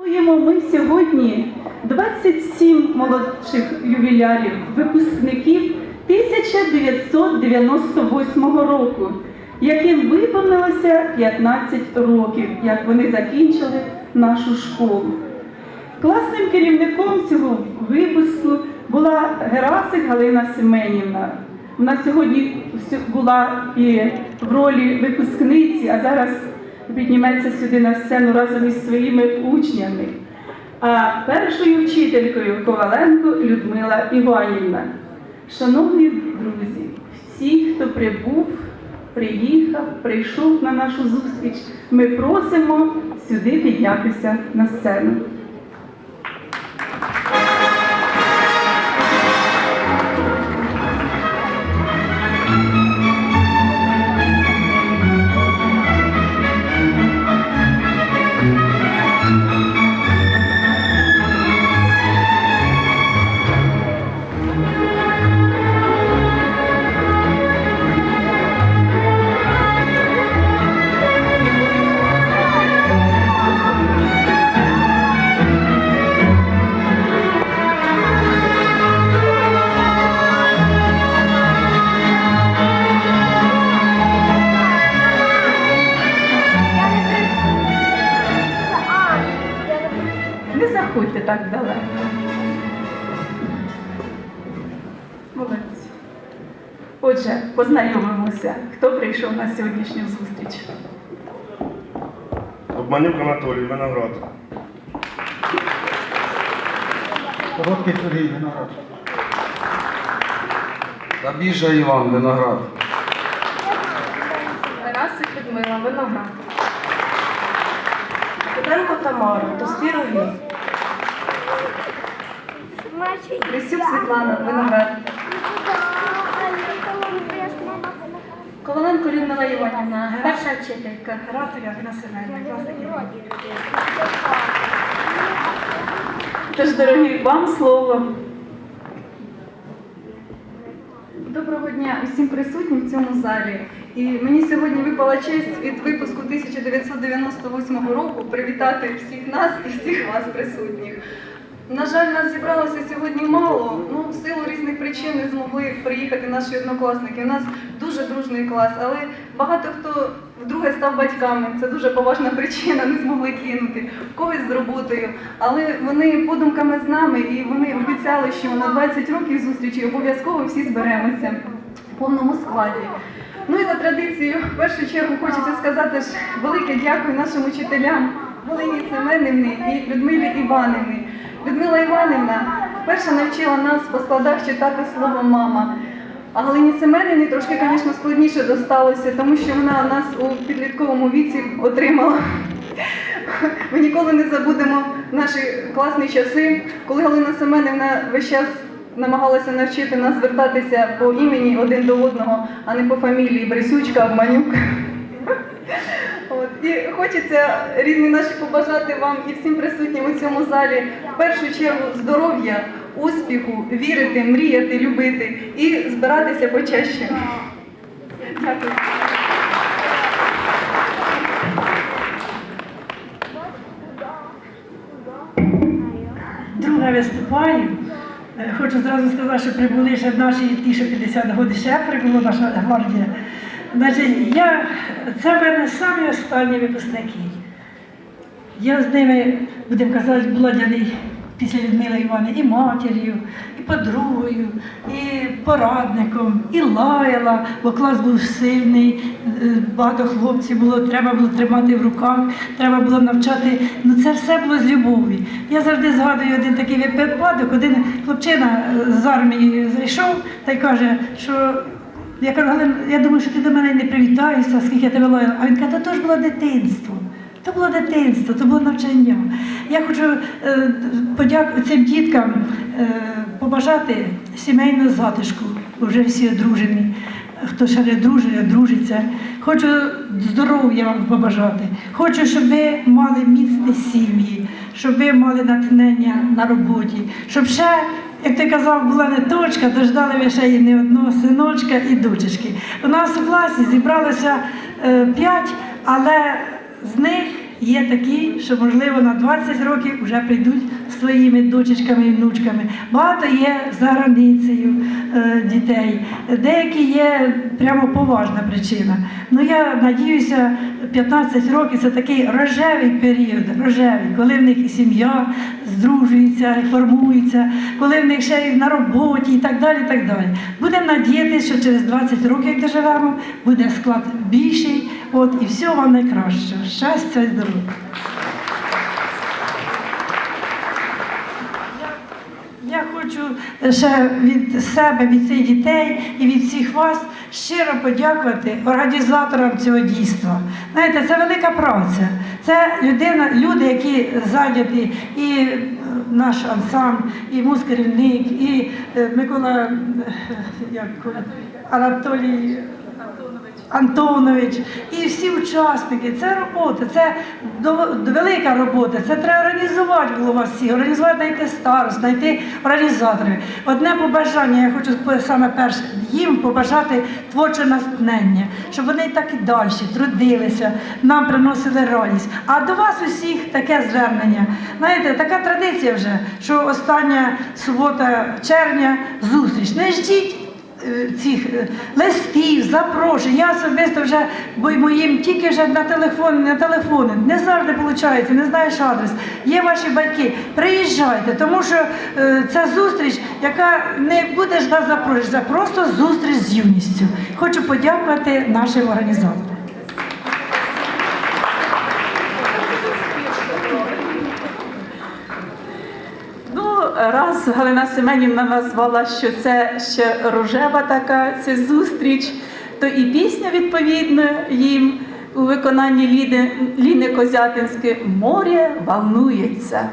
Святкуємо ми сьогодні 27 молодших ювілярів, випускників 1998 року, яким виповнилося 15 років, як вони закінчили нашу школу. Класним керівником цього випуску була Герасик Галина Семенівна. Вона сьогодні була і в ролі випускниці, а зараз підніметься сюди на сцену разом із своїми учнями. А першою вчителькою Коваленко Людмила Іванівна. Шановні друзі, всі, хто прибув, приїхав, прийшов на нашу зустріч, ми просимо сюди піднятися на сцену. Заходьте так далеко. Молодці. Отже, познайомимося, хто прийшов на сьогоднішню зустріч. Обманюк Анатолій, Виноград. Короткий Сергій Виноград. Забіжа Іван Виноград. Тарасик Людмила, виноград. Феденко Тамара, Тостій Рові. Лисюк Світлана, Виноград. Коваленко Людмила Іванівна, перша вчителька. Ірина Семенівна, Тож, дорогі, вам слово. Доброго дня усім присутнім в цьому залі. І мені сьогодні випала честь від випуску 1998 року привітати всіх нас і всіх вас присутніх. На жаль, нас зібралося сьогодні мало. Ну, в силу різних причин не змогли приїхати наші однокласники. У нас дуже дружний клас, але багато хто вдруге став батьками. Це дуже поважна причина, не змогли кинути. Когось з роботою. Але вони подумками з нами і вони обіцяли, що на 20 років зустрічі обов'язково всі зберемося в повному складі. Ну і за традицією, в першу чергу хочеться сказати ж велике дякую нашим учителям Галині Семенівні і Людмилі Іванівні. Людмила Іванівна вперше навчила нас по складах читати слово мама. А Галині Семенівні трошки, звісно, складніше досталося, тому що вона нас у підлітковому віці отримала. Ми ніколи не забудемо наші класні часи, коли Галина Семенівна весь час намагалася навчити нас звертатися по імені один до одного, а не по фамілії Брисючка, Обманюк. І хочеться, рідні наші, побажати вам і всім присутнім у цьому залі в першу чергу здоров'я, успіху, вірити, мріяти, любити і збиратися почаще. Дякую. Друге виступаю. Е, Хочу зразу сказати, що прибули ще наші ті, що 50 років ще прибула наша гвардія. Значить, я, це в мене самі останні випускники. Я з ними, будемо казати, була для після Людмили Івани і матір'ю, і подругою, і порадником, і лаяла, бо клас був сильний, е, багато хлопців було, треба було тримати в руках, треба було навчати. Ну це все було з любові. Я завжди згадую один такий випадок, один хлопчина е, з армії зайшов та й каже, що я кажу, Галин, я думаю, що ти до мене не привітаєшся, скільки я тебе лаяла. А він каже, то ж було дитинство. То було дитинство, то було навчання. Я хочу е, подяку цим діткам е, побажати сімейного затишку, бо вже всі одружені. Хто ще не дружить, одружиться. Хочу здоров'я вам побажати. Хочу, щоб ви мали міцні сім'ї, щоб ви мали натхнення на роботі, щоб ще, як ти казав, була не точка, то ждали ви ще і не одного синочка і дочечки. У нас у класі зібралося е, п'ять, але з них Є такі, що можливо на 20 років вже прийдуть своїми дочечками і внучками. Багато є за границею е, дітей, деякі є прямо поважна причина. Ну я надіюся, 15 років це такий рожевий період, рожевий, коли в них і сім'я здружується, формується, коли в них ще й на роботі і так далі. І так далі. Будемо надіятися, що через 20 років, як доживемо, буде склад більший. От і всього вам найкращого. Щастя і здоров'я. Я хочу ще від себе, від цих дітей і від всіх вас щиро подякувати організаторам цього дійства. Знаєте, це велика праця. Це людина, люди, які зайняті, і е, наш ансамбль, і мускерівник, і е, Микола е, як, Анатолій. Антонович і всі учасники. Це робота, це велика робота. Це треба організувати було вас організувати, знайти старост, знайти організаторів. Одне побажання, я хочу саме перше їм побажати творче натхнення, щоб вони так і далі трудилися, нам приносили радість. А до вас усіх таке звернення. Знаєте, така традиція вже, що остання субота червня зустріч. Не ждіть цих е, листів, запрошень. Я особисто вже бо моїм тільки вже на телефон, на телефони. Не завжди виходить, не знаєш адрес. Є ваші батьки. Приїжджайте, тому що е, це зустріч, яка не буде ж запрошення, просто зустріч з юністю. Хочу подякувати нашим організаторам. Ну, Галина Семенівна назвала, що це ще рожева така ця зустріч, то і пісня відповідно їм у виконанні Ліни, Ліни Козятинської Море волнується.